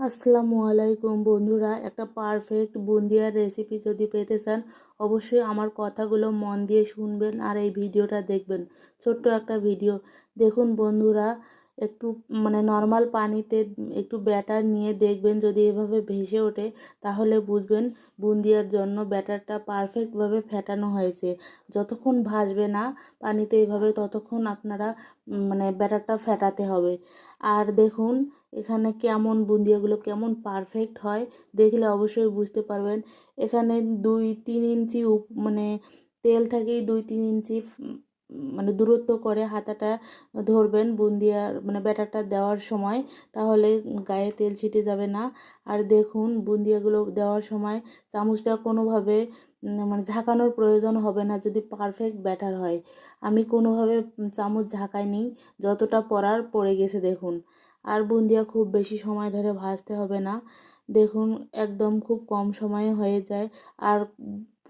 আসসালামু আলাইকুম বন্ধুরা, একটা পারফেক্ট বুন্দিয়ার রেসিপি যদি পেতে চান, অবশ্যই আমার কথাগুলো মন দিয়ে শুনবেন আর এই ভিডিওটা দেখবেন। ছোট্ট একটা ভিডিও। দেখুন বন্ধুরা একটু মানে নর্মাল পানিতে একটু ব্যাটার নিয়ে দেখবেন যদি এভাবে ভেসে ওঠে, তাহলে বুঝবেন বুন্দিয়ার জন্য ব্যাটারটা পারফেক্টভাবে ফেটানো হয়েছে। যতক্ষণ ভাসবে না পানিতে এভাবে, ততক্ষণ আপনারা মানে ব্যাটারটা ফেটাতে হবে। আর দেখুন, এখানে কেমন বুন্দিয়াগুলো কেমন পারফেক্ট হয়, দেখলে অবশ্যই বুঝতে পারবেন। এখানে দুই তিন ইঞ্চি মানে তেল থেকেই দুই তিন ইঞ্চি মানে দূরত্ব করে হাতাটা ধরবেন বুন্দিয়ার মানে ব্যাটারটা দেওয়ার সময়, তাহলে গায়ে তেল ছিটে যাবে না। আর দেখুন বুন্দিয়াগুলো দেওয়ার সময় চামচটা কোনোভাবে মানে ঝাঁকানোর প্রয়োজন হবে না যদি পারফেক্ট ব্যাটার হয়। আমি কোনোভাবে চামচ ঝাঁকাইনি, যতটা পরার পড়ে গেছে দেখুন। আর বুন্দিয়া খুব বেশি সময় ধরে ভাজতে হবে না। দেখুন একদম খুব কম সময়ে হয়ে যায়। আর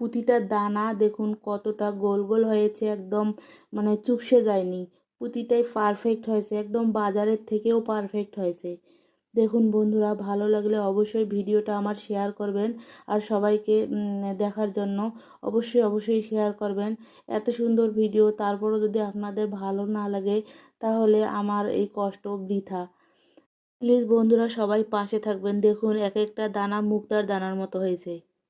প্রতিটা দানা, দেখুন কতটা গোল গোল হয়েছে, একদম মানে চুপসে যায়নি। প্রতিটাই পারফেক্ট হয়েছে, একদম বাজারের থেকেও পারফেক্ট হয়েছে। দেখুন বন্ধুরা, ভালো লাগলে অবশ্যই ভিডিওটা আমার শেয়ার করবেন আর সবাইকে দেখার জন্য অবশ্যই অবশ্যই শেয়ার করবেন। এত সুন্দর ভিডিও, তারপরও যদি আপনাদের ভালো না লাগে, তাহলে আমার এই কষ্ট বৃথা। প্লিজ বন্ধুরা, সবাই পাশে থাকবেন। দেখুন, এক একটা দানা মুক্তার দানার মতো হয়েছে।